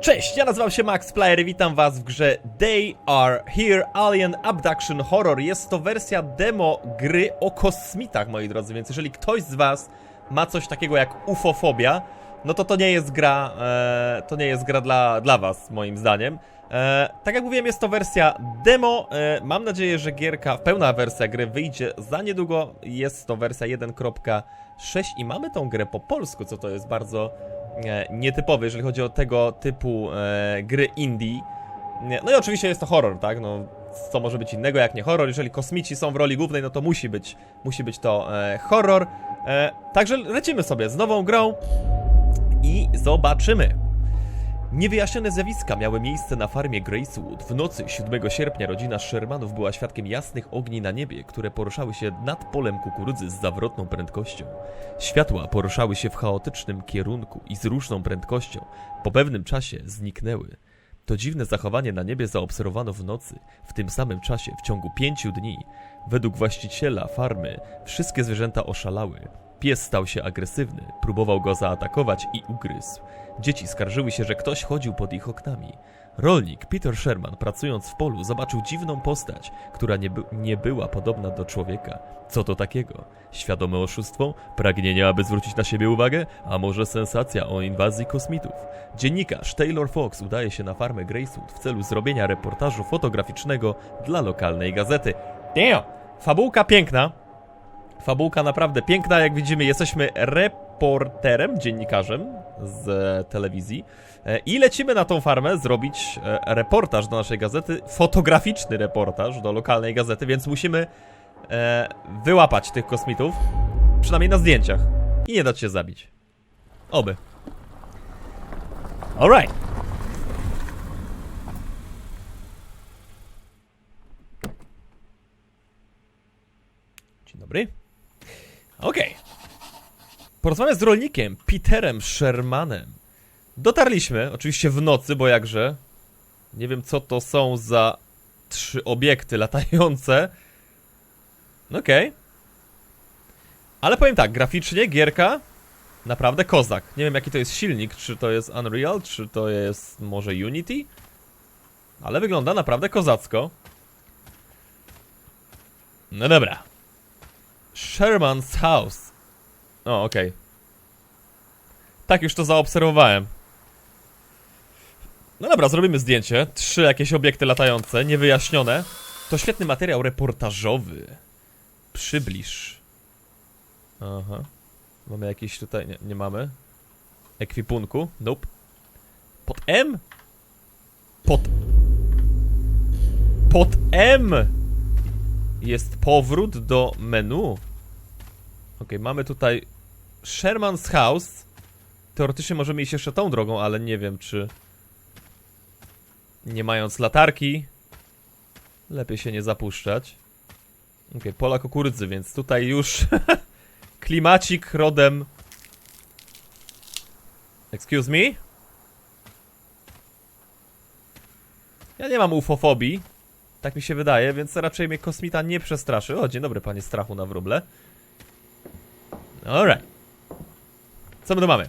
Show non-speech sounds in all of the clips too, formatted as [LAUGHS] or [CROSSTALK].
Cześć, ja nazywam się Max Player, witam was w grze They Are Here Alien Abduction Horror. Jest to wersja demo gry o kosmitach, moi drodzy, więc jeżeli ktoś z was ma coś takiego jak ufofobia, no to to nie jest gra, e, to nie jest gra dla, dla was, moim zdaniem. E, tak jak mówiłem, jest to wersja demo. E, mam nadzieję, że gierka, pełna wersja gry wyjdzie za niedługo. Jest to wersja 1.6 i mamy tą grę po polsku, co to jest bardzo e, nietypowe, jeżeli chodzi o tego typu e, gry indie. No i oczywiście jest to horror, tak? No, co może być innego jak nie horror? Jeżeli kosmici są w roli głównej, no to musi być, musi być to e, horror. Także lecimy sobie z nową grą i zobaczymy. Niewyjaśnione zjawiska miały miejsce na farmie Gracewood. W nocy 7 sierpnia rodzina Shermanów była świadkiem jasnych ogni na niebie, które poruszały się nad polem kukurydzy z zawrotną prędkością. Światła poruszały się w chaotycznym kierunku i z różną prędkością. Po pewnym czasie zniknęły. To dziwne zachowanie na niebie zaobserwowano w nocy, w tym samym czasie, w ciągu pięciu dni. Według właściciela farmy wszystkie zwierzęta oszalały. Pies stał się agresywny, próbował go zaatakować i ugryzł. Dzieci skarżyły się, że ktoś chodził pod ich oknami. Rolnik Peter Sherman, pracując w polu, zobaczył dziwną postać, która nie, by, nie była podobna do człowieka. Co to takiego? Świadome oszustwo? Pragnienie, aby zwrócić na siebie uwagę? A może sensacja o inwazji kosmitów? Dziennikarz Taylor Fox udaje się na farmę Gracewood w celu zrobienia reportażu fotograficznego dla lokalnej gazety. Damn! Fabułka piękna, Fabułka naprawdę piękna, jak widzimy jesteśmy reporterem, dziennikarzem z e, telewizji e, i lecimy na tą farmę zrobić e, reportaż do naszej gazety, fotograficzny reportaż do lokalnej gazety, więc musimy wyłapać tych kosmitów, przynajmniej na zdjęciach i nie dać się zabić. Oby. Alright. Dzień dobry. Okej. Porozmawiam z rolnikiem Peterem Shermanem. Dotarliśmy, oczywiście w nocy, bo jakże. Nie wiem, co to są za trzy obiekty latające. Okej. Ale powiem tak, graficznie gierka naprawdę kozak. Nie wiem, jaki to jest silnik, czy to jest Unreal, czy to jest może Unity. Ale wygląda naprawdę kozacko. No dobra. Sherman's House. O, okej. Tak już to zaobserwowałem. No dobra, zrobimy zdjęcie. Trzy jakieś obiekty latające, niewyjaśnione. To świetny materiał reportażowy. Przybliż. Aha. Mamy jakieś tutaj... Nie, nie mamy. Ekwipunku. Nope. Pod M? Pod... Pod M! Jest powrót do menu. Ok, mamy tutaj Sherman's House. Teoretycznie możemy iść jeszcze tą drogą, ale nie wiem czy... Nie mając latarki... Lepiej się nie zapuszczać. Ok, pola kukurydzy, więc tutaj już... [LAUGHS] Klimacik rodem... Excuse me? Ja nie mam ufofobii. Tak mi się wydaje, więc raczej mnie kosmita nie przestraszy. O, dzień dobry, panie strachu na wróble. Alright. Co my tu mamy?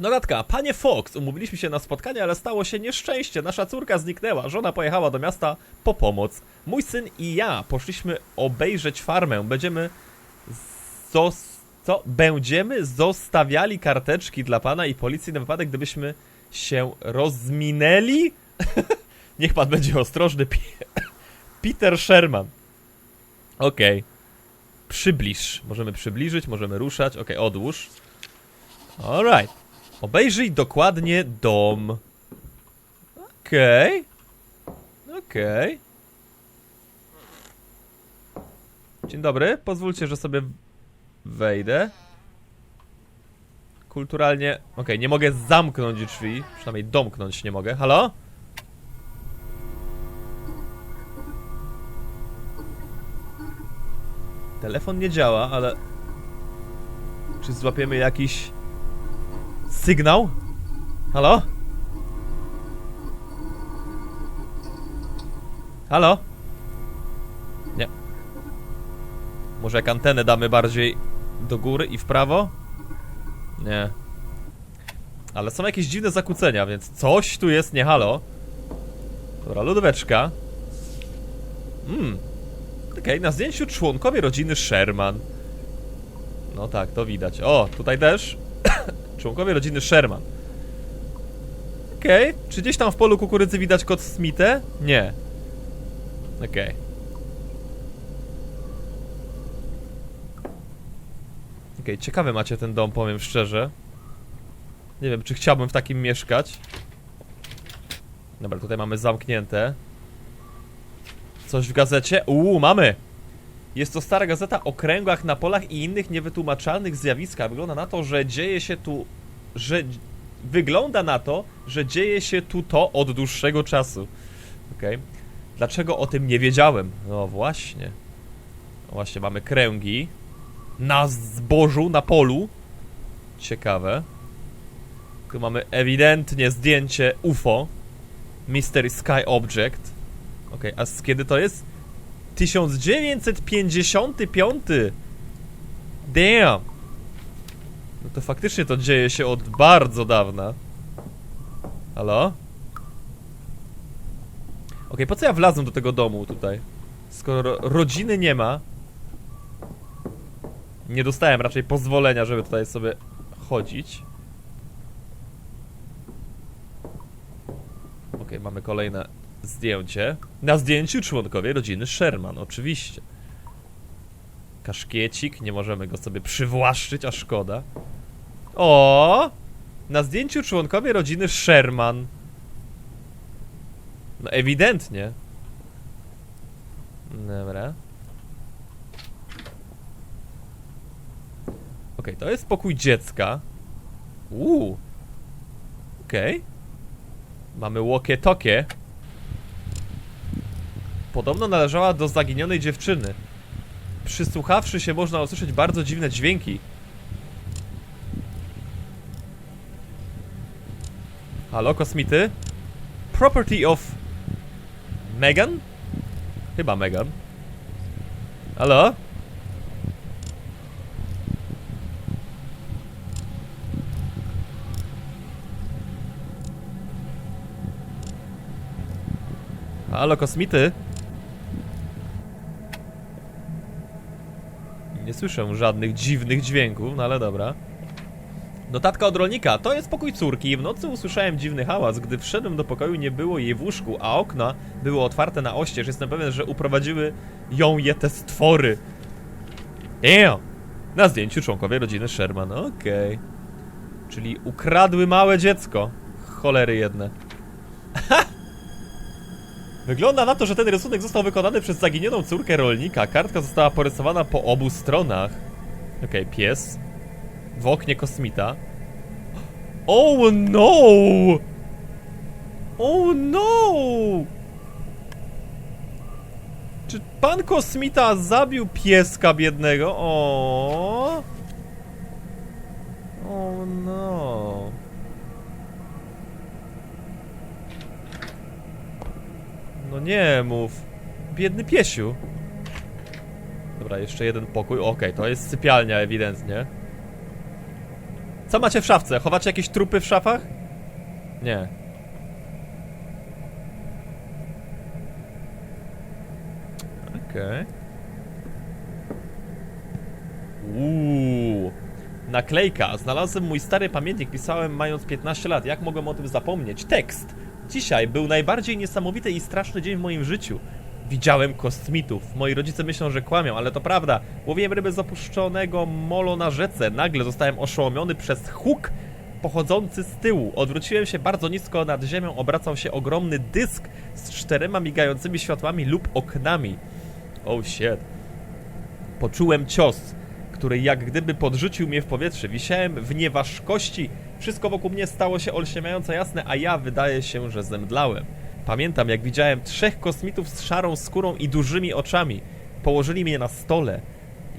Notatka, panie Fox, umówiliśmy się na spotkanie, ale stało się nieszczęście. Nasza córka zniknęła, żona pojechała do miasta po pomoc. Mój syn i ja poszliśmy obejrzeć farmę. Będziemy zos... co? Będziemy zostawiali karteczki dla pana i policji na wypadek, gdybyśmy się rozminęli? [LAUGHS] Niech pan będzie ostrożny. [LAUGHS] Peter Sherman. Okej. Przybliż. Możemy przybliżyć, możemy ruszać. Okej, odłóż. Alright. Obejrzyj dokładnie dom. Okej. Okej. Dzień dobry. Pozwólcie, że sobie wejdę. Kulturalnie. Okej, nie mogę zamknąć drzwi. Przynajmniej domknąć nie mogę. Halo? Telefon nie działa, ale... Czy złapiemy jakiś... Sygnał? Halo? Halo? Nie. Może jak antenę damy bardziej do góry i w prawo? Nie. Ale są jakieś dziwne zakłócenia, więc coś tu jest nie halo. Dobra, lodóweczka. Mmm. Okej, na zdjęciu członkowie rodziny Sherman. No tak, to widać. O, tutaj też. [COUGHS] członkowie rodziny Sherman. Okej, czy gdzieś tam w polu kukurydzy widać kot Smithe? Nie. Okej. Okej, ciekawy macie ten dom, powiem szczerze. Nie wiem, czy chciałbym w takim mieszkać. Dobra, tutaj mamy zamknięte. Coś w gazecie? Uuu, mamy! Jest to stara gazeta o kręgach na polach i innych niewytłumaczalnych zjawiskach. Wygląda na to, że dzieje się tu... że... Wygląda na to, że dzieje się tu to od dłuższego czasu. Okej. Dlaczego o tym nie wiedziałem? No właśnie. No właśnie, mamy kręgi. Na zbożu, na polu. Ciekawe. Tu mamy ewidentnie zdjęcie UFO. Mystery Sky Object. Okej, a z kiedy to jest? 1955! Damn! No to faktycznie to dzieje się od bardzo dawna. Halo? Okej, po co ja wlazłem do tego domu tutaj? Skoro rodziny nie ma. Nie dostałem raczej pozwolenia, żeby tutaj sobie chodzić. Okej, mamy kolejne zdjęcie. Na zdjęciu członkowie rodziny Sherman, oczywiście. Kaszkiecik, nie możemy go sobie przywłaszczyć, a szkoda. O! Na zdjęciu członkowie rodziny Sherman. No ewidentnie. Dobra. Okej, to jest pokój dziecka. Uuu. Okej. Mamy łokie-tokie. Podobno należała do zaginionej dziewczyny. Przysłuchawszy się, można usłyszeć bardzo dziwne dźwięki. Halo, kosmity? Property of... Megan? Chyba Megan. Halo? Halo, kosmity? Nie słyszę żadnych dziwnych dźwięków, no ale dobra. Notatka od rolnika. To jest pokój córki. W nocy usłyszałem dziwny hałas. Gdy wszedłem do pokoju, nie było jej w łóżku, a okna były otwarte na oścież. Jestem pewien, że uprowadziły ją je te stwory. Damn! Na zdjęciu członkowie rodziny Sherman. Okej. Czyli ukradły małe dziecko. Cholery jedne. [LAUGHS] Wygląda na to, że ten rysunek został wykonany przez zaginioną córkę rolnika. Kartka została porysowana po obu stronach. Okej, pies. W oknie kosmita. Oh no! Oh no! Czy pan kosmita zabił pieska biednego? O. Oh no. No nie mów. Biedny piesiu. Dobra, jeszcze jeden pokój. Okej, to jest sypialnia ewidentnie. Co macie w szafce? Chowacie jakieś trupy w szafach? Nie. Okej. Uuu. Naklejka. Znalazłem mój stary pamiętnik, pisałem mając 15 lat. Jak mogłem o tym zapomnieć? Tekst. Dzisiaj był najbardziej niesamowity i straszny dzień w moim życiu. Widziałem kosmitów. Moi rodzice myślą, że kłamią, ale to prawda. Łowiłem ryby z opuszczonego molo na rzece. Nagle zostałem oszołomiony przez huk pochodzący z tyłu. Odwróciłem się bardzo nisko nad ziemią, obracał się ogromny dysk z czterema migającymi światłami lub oknami. Oh shit. Poczułem cios, który jak gdyby podrzucił mnie w powietrze. Wisiałem w nieważkości. Wszystko wokół mnie stało się olśniewająco jasne, a ja wydaje się, że zemdlałem. Pamiętam, jak widziałem trzech kosmitów z szarą skórą i dużymi oczami. Położyli mnie na stole.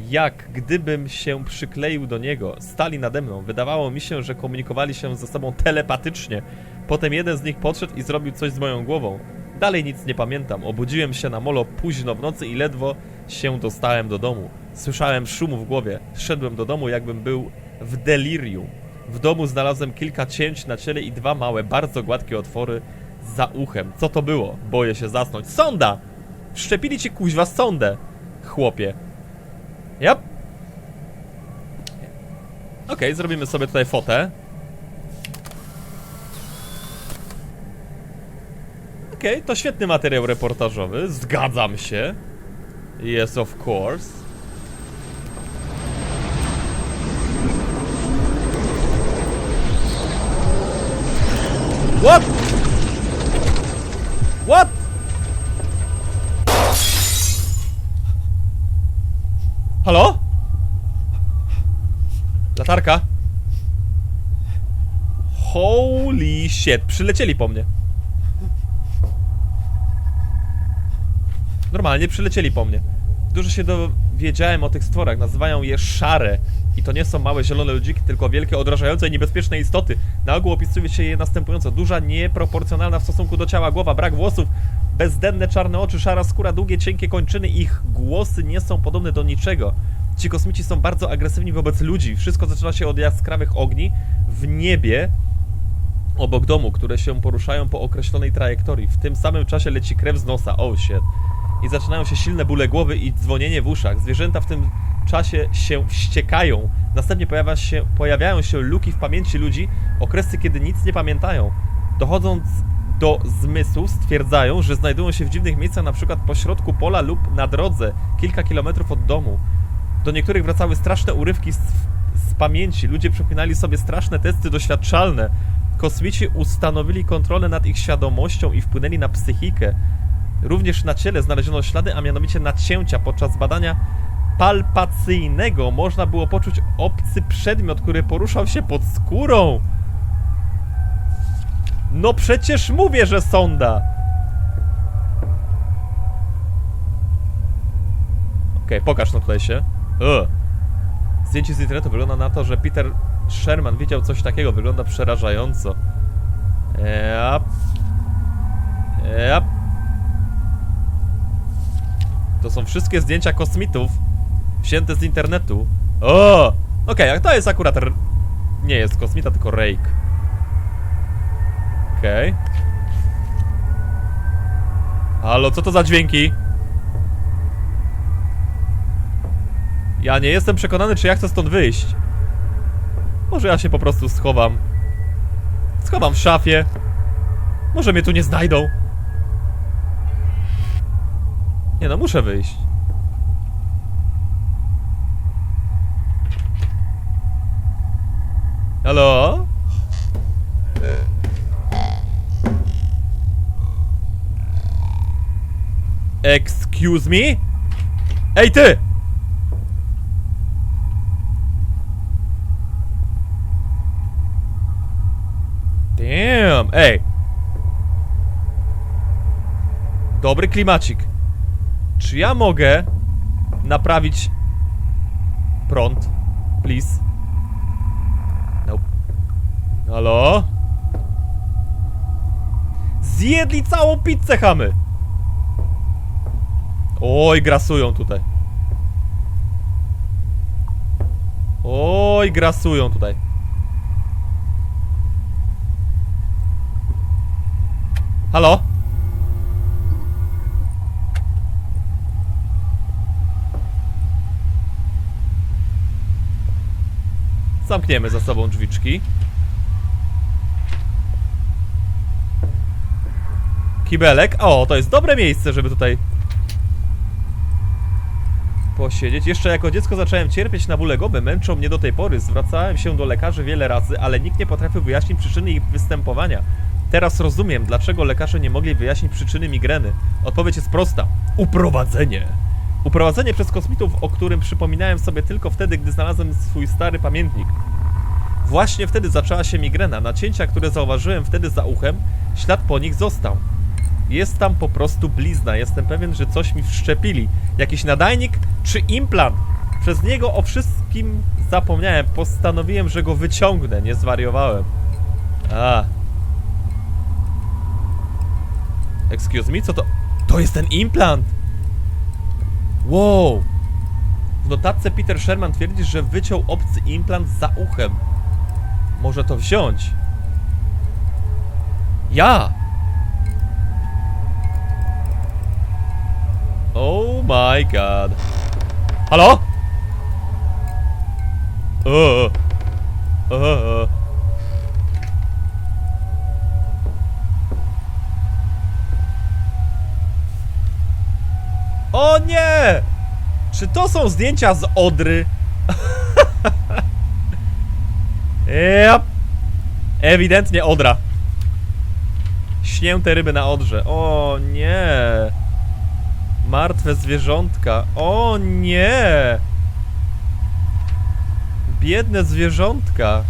Jak gdybym się przykleił do niego. Stali nade mną. Wydawało mi się, że komunikowali się ze sobą telepatycznie. Potem jeden z nich podszedł i zrobił coś z moją głową. Dalej nic nie pamiętam. Obudziłem się na molo późno w nocy i ledwo się dostałem do domu. Słyszałem szum w głowie. Szedłem do domu, jakbym był w delirium. W domu znalazłem kilka cięć na ciele i dwa małe, bardzo gładkie otwory za uchem. Co to było? Boję się zasnąć. Sonda! Wszczepili ci kuźwa sondę, chłopie. Yep. Okej, zrobimy sobie tutaj fotę. Okej, to świetny materiał reportażowy, zgadzam się. Yes, of course. What? What? Halo? Latarka? Holy shit, przylecieli po mnie. Normalnie przylecieli po mnie. Dużo się dowiedziałem o tych stworach. Nazywają je szare. I to nie są małe zielone ludziki, tylko wielkie, odrażające i niebezpieczne istoty. Na ogół opisuje się je następująco. Duża, nieproporcjonalna w stosunku do ciała głowa, brak włosów, bezdenne czarne oczy, szara skóra, długie, cienkie kończyny. Ich głosy nie są podobne do niczego. Ci kosmici są bardzo agresywni wobec ludzi. Wszystko zaczyna się od jaskrawych ogni w niebie, obok domu, które się poruszają po określonej trajektorii. W tym samym czasie leci krew z nosa. Oh shit. I zaczynają się silne bóle głowy i dzwonienie w uszach. Zwierzęta w tym czasie się wściekają. Następnie pojawia się, pojawiają się luki w pamięci ludzi, okresy, kiedy nic nie pamiętają. Dochodząc do zmysłu, stwierdzają, że znajdują się w dziwnych miejscach, na przykład pośrodku pola lub na drodze, kilka kilometrów od domu. Do niektórych wracały straszne urywki z, z pamięci. Ludzie przypominali sobie straszne testy doświadczalne. Kosmici ustanowili kontrolę nad ich świadomością i wpłynęli na psychikę. Również na ciele znaleziono ślady, a mianowicie nacięcia. Podczas badania palpacyjnego można było poczuć obcy przedmiot, który poruszał się pod skórą. No przecież mówię, że sonda! Okej, pokaż no tutaj się. Ugh. Zdjęcie z internetu wygląda na to, że Peter Sherman widział coś takiego. Wygląda przerażająco. Yep. Yep. To są wszystkie zdjęcia kosmitów wzięte z internetu. O! Okej, a to jest akurat... Nie jest kosmita, tylko Rake. Okej. Halo, co to za dźwięki? Ja nie jestem przekonany, czy ja chcę stąd wyjść. Może ja się po prostu schowam. Schowam w szafie. Może mnie tu nie znajdą. Nie no, muszę wyjść. Halo? Excuse me? Ej ty! Damn, ej. Dobry klimacik. Czy ja mogę naprawić prąd? Please. Halo? Zjedli całą pizzę, chamy! Oj, grasują tutaj. Oj, grasują tutaj. Halo? Zamkniemy za sobą drzwiczki. Kibelek. O, to jest dobre miejsce, żeby tutaj posiedzieć. Jeszcze jako dziecko zacząłem cierpieć na bóle głowy. Męczą mnie do tej pory. Zwracałem się do lekarzy wiele razy, ale nikt nie potrafił wyjaśnić przyczyny ich występowania. Teraz rozumiem, dlaczego lekarze nie mogli wyjaśnić przyczyny migreny. Odpowiedź jest prosta. Uprowadzenie. Uprowadzenie przez kosmitów, o którym przypominałem sobie tylko wtedy, gdy znalazłem swój stary pamiętnik. Właśnie wtedy zaczęła się migrena. Nacięcia, które zauważyłem wtedy za uchem, ślad po nich został. Jest tam po prostu blizna. Jestem pewien, że coś mi wszczepili. Jakiś nadajnik czy implant. Przez niego o wszystkim zapomniałem. Postanowiłem, że go wyciągnę. Nie zwariowałem. A. Excuse me, co to? To jest ten implant! Wow! W notatce Peter Sherman twierdzi, że wyciął obcy implant za uchem. Może to wziąć. Ja! Oh my god. Halo? O. O. O nie! Czy to są zdjęcia z Odry? [LAUGHS] yep. Ewidentnie Odra. Śnięte ryby na Odrze. O nie! Martwe zwierzątka. O nie! Biedne zwierzątka.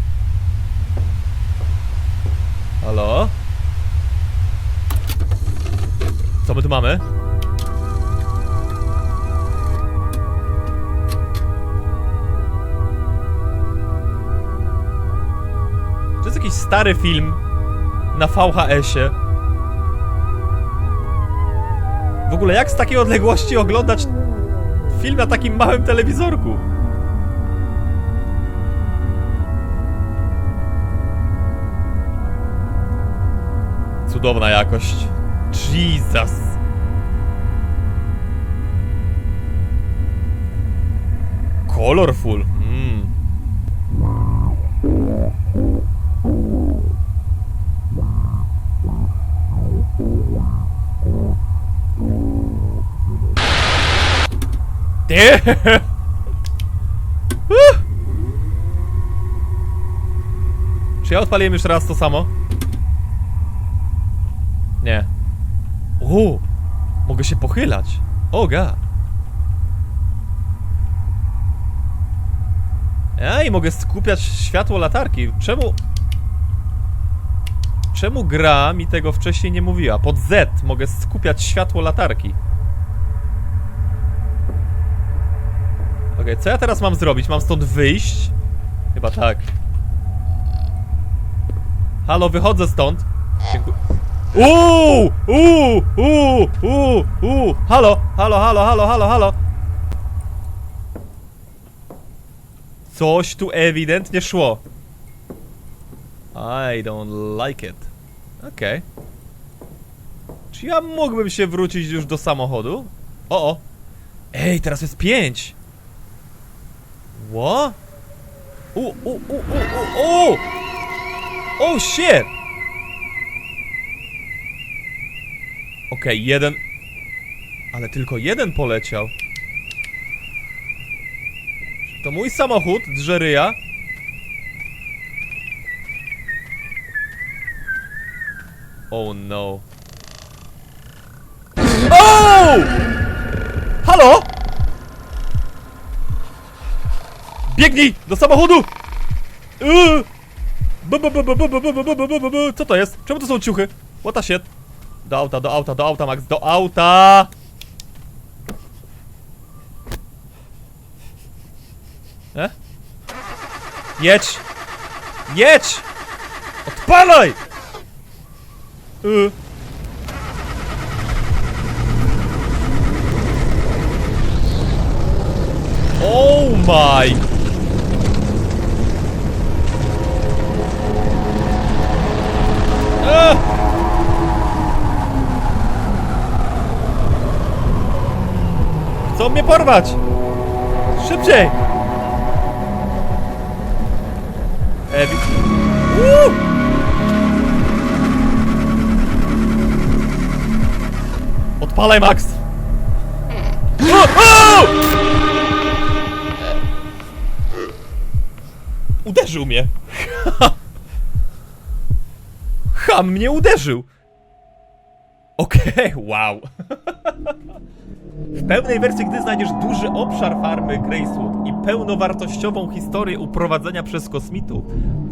Halo? Co my tu mamy? To jest jakiś stary film na VHS-ie. Ogóle jak z takiej odległości oglądać film na takim małym telewizorku? Cudowna jakość. Jesus. Colorful. Uh! Czy ja odpaliłem już raz to samo? Nie. O! Mogę się pochylać. O god. A i mogę skupiać światło latarki. Czemu... Czemu gra mi tego wcześniej nie mówiła? Pod Z mogę skupiać światło latarki. Okej, co ja teraz mam zrobić? Mam stąd wyjść? Chyba tak. Halo, wychodzę stąd. Dziękuję. Uuu! Uuu! Uuu! Uuu! Uuu! Halo! Halo, halo, halo, halo, halo! Coś tu ewidentnie szło. I don't like it. Okej. Czy ja mógłbym się wrócić już do samochodu? O, o. Ej, teraz jest pięć. What? U, u, u, u, u, u! Oh shit! Okej, jeden... Ale tylko jeden poleciał. To mój samochód, drzeryja. Oh no. Oh! Halo? Biegnij do samochodu! Yy! Bu. Co to jest? Czemu to są ciuchy? The shit? Do auta, do auta, do auta, Max, do auta! E? Jedź! Jedź! Odpalaj! Y. Oh my Chcą mnie porwać! Szybciej! Ewi... Odpalaj, Max! Uderzył mnie! Ham mnie uderzył! Okej, wow. W pełnej wersji gdy znajdziesz duży obszar farmy Gracewood i pełnowartościową historię uprowadzenia przez kosmitów,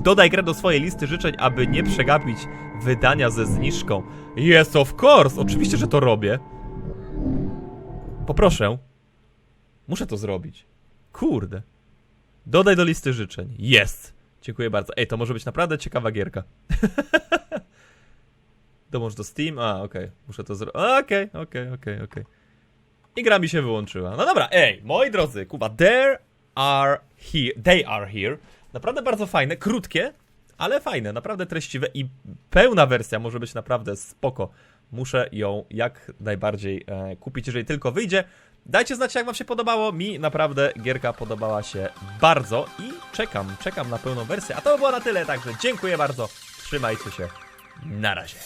dodaj grę do swojej listy życzeń, aby nie przegapić wydania ze zniżką. Yes, of course! Oczywiście, że to robię. Poproszę. Muszę to zrobić. Kurde. Dodaj do listy życzeń. Jest. Dziękuję bardzo. Ej, to może być naprawdę ciekawa gierka. [LAUGHS] Dołącz do Steam. A, okej. Muszę to zrobić. Okej, okej, okej, okej. I gra mi się wyłączyła. No dobra, ej, moi drodzy, kuba, there are here, they are here. Naprawdę bardzo fajne, krótkie, ale fajne, naprawdę treściwe i pełna wersja może być naprawdę spoko. Muszę ją jak najbardziej e, kupić, jeżeli tylko wyjdzie. Dajcie znać, jak wam się podobało. Mi naprawdę gierka podobała się bardzo i czekam, czekam na pełną wersję. A to by było na tyle, także dziękuję bardzo. Trzymajcie się. Na razie.